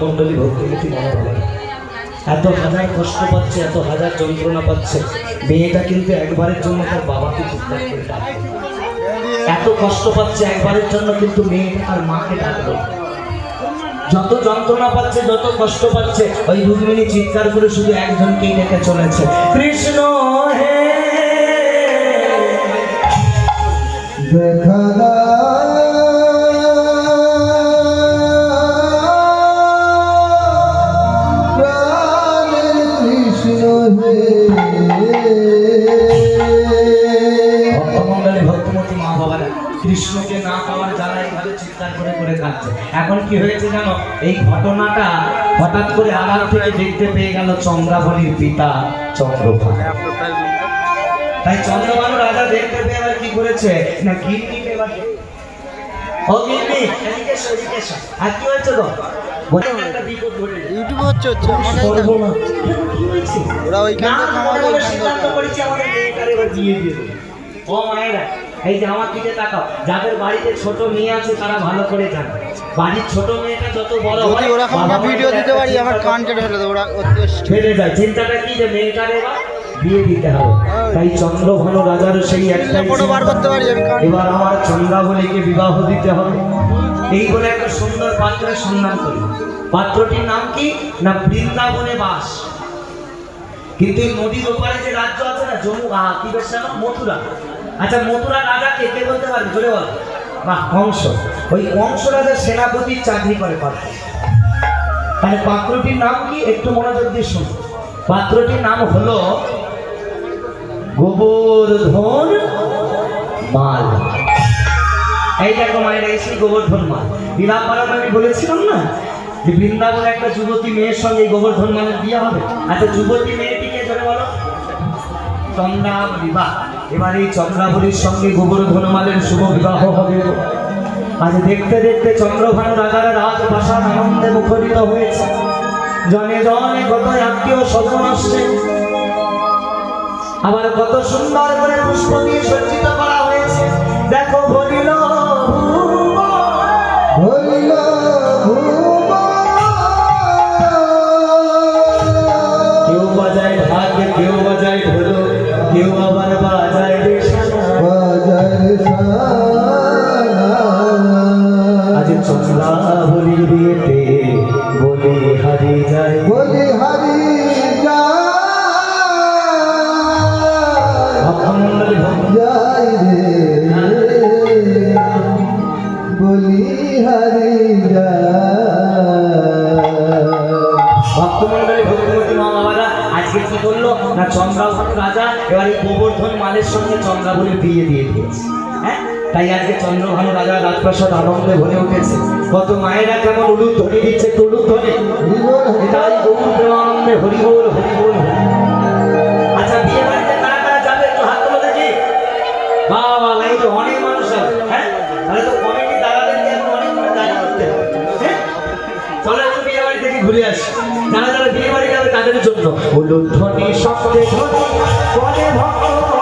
মন্ডলী ভক্তিমতী মা বাবা এত হাজার কষ্ট পাচ্ছে, এত হাজার যন্ত্রণা পাচ্ছে। মেয়েটা কিন্তু একবারের জন্য তার বাবাকে চিন্তা করে এত কষ্ট পাচ্ছে, একবারের জন্য কিন্তু মেয়েটা তার মাকে ডাকবে যত যন্ত্রণা পাচ্ছে, যত কষ্ট পাচ্ছে, ওই রুক্মিণী চিৎকার করে শুধু একজনকেই ডেকে চলেছে। কৃষ্ণ হে। দেখা কৃষ্ণকে না পাওয়ার জ্বালা এইভাবে চিৎকার করে করে কাঁদছে। এখন কি হয়েছে জানো? এই ঘটনাটা হঠাৎ করে আড়াল থেকে দেখতে পেয়ে গেল চন্দ্রাবলীর পিতা চন্দ্রভান। তাই চন্দ্রভানু রাজা দেখতে পেয়ে আবার কি করেছে? না, গিন্নিকে এবার ও। আর কি হয়েছে গো? ইউটিউব হচ্ছে হচ্ছে আমার কাছে করব দেখো। না। কি হয়েছে? ওরা ওইখান থেকে। ও মায়েরা এই যে আমার দিকে তাকাও যাদের বাড়িতে ছোট মেয়ে আছে তারা ভালো করে জানে বাড়ির ছোট মেয়েটা যত বড় হয় ওরকম ভিডিও দিতে পারি আমার চিন্তা কানটা ঢেলে দেবো ওরা ফেলে যায় চিন্তাটা কি যে মেয়েটার এবার বিয়ে দিতে হবে তাই চন্দ্রভানু রাজার সেই এবার আমার চন্দ্রাবলীকে বিবাহ দিতে হবে এই বলে একটা সুন্দর পাত্রের সন্ধান করি। পাত্রটির নাম কি? না, বৃন্দাবনে বাস। কিন্তু এই নদীর ওপারে যে রাজ্য আছে না, জম্মু কি বেশ? মথুরা। আচ্ছা মথুরা রাজা কে কে বলতে পারবে? জোরে বল। বাহ, কংস। ওই কংস রাজার সেনাপতির চাকরি করে পাত্র মানে পাত্রটির নাম কি? একটু মনোযোগ দিয়ে শুনুন। পাত্রটির নাম হলো গোবর্ধন মাল। এই দেখো মায়ের এই সেই গোবর্ধন বিবাহ করার আমি বলেছিলাম না? যে বৃন্দাবনে একটা যুবতী মেয়ের সঙ্গে গোবর্ধন মালের বিয়ে হবে। আচ্ছা যুবতী মেয়েটিকে ধরে বলো? চন্দ্রাবলী বাহ এবার এই চন্দ্রাবলীর সঙ্গে গোবর্ধন মালের শুভ বিবাহ হবে। আজ দেখতে দেখতে চন্দ্রভানু রাজারা রাজপ্রাসাদ আনন্দে মুখরিত হয়েছে। জনে জনে কত আত্মীয় স্বজন আসছে। আবার কত সুন্দর করে পুষ্প দিয়ে সজ্জিত করা হয়েছে। দেখো ভরিল আজ চন্দ্রাবলীর বিয়েতে বলি হারি যায়। বলি হারি ভক্ত রে বলি হারি ভক্তমণ্ডলী ভক্তিমতী মা বাবারা আজকে কি করল? না চন্দ্রাবলী রাজা এবার এই গোবর্ধন মালের সঙ্গে চন্দ্রাবলীর বিয়ে দিয়ে দিয়েছে। হ্যাঁ? তাই আজকে চন্দ্রভানু রাজা রাজপ্রাসাদ আনন্দে ভরে উঠেছে। কত মায়েরা কেমন উলুদ ধরে দিচ্ছে টুলুদ ধরে এটাই গৌর প্রেমানন্দে হরি বল আচ্ছা বাবা এই তো অনেক মানুষ আছে হ্যাঁ? হ্যাঁ? বিয়ে ঘুরে বিয়ে তাদের জন্য। ধ্বনি শব্দে ধ্বনি ভক্ত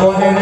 মনের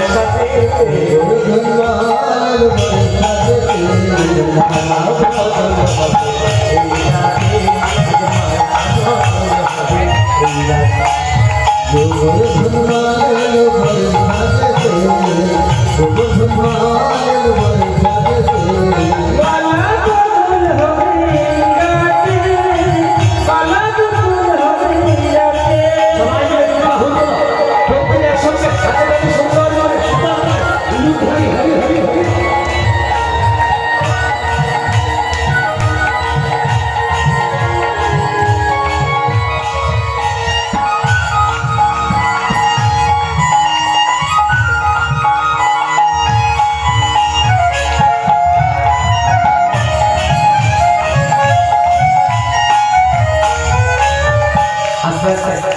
আচ্ছা, আচ্ছা, আচ্ছা।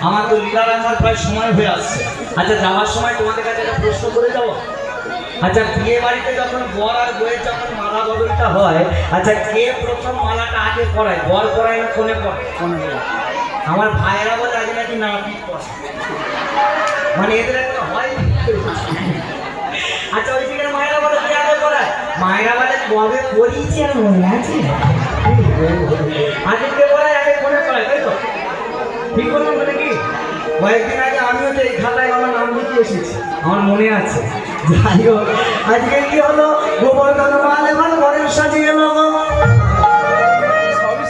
আমার তো লীলা রাখার প্রায় সময় হয়ে আসছে। আচ্ছা যাওয়ার সময় তোমাদের কাছে একটা প্রশ্ন করে যাব? আচ্ছা বিয়ে বাড়িতে যখন বর আর বইয়ের যখন মালা বদলটা হয় আচ্ছা কে প্রথম মালাটা আগে পরায়? বর পরায় না কোনে পড়ে আমার ভাইয়েরা বলে আগে নাকি পড়ে মানে এদের একটা হয়? আচ্ছা ওই দিকের মায়েরা বলে কে আগে পড়ায় মায়েরা বলে কবে পড়িয়েছি আর মনে আছে? আগে কে পড়ায় আগে কোনে পড়ায় তাই তো? ঠিক করলাম মানে কি? কয়েকদিন আগে আমিও তো এই খাতায় আমার নাম লিখে এসেছি। আমার মনে আছে। যাই হোক আজকে কি হলো? গোবর্ধন মাল এবার ঘরের সাজিয়ে এলো।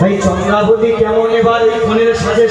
এই চন্দ্রাবতী কেমন এবার এই ফোনের সাজে?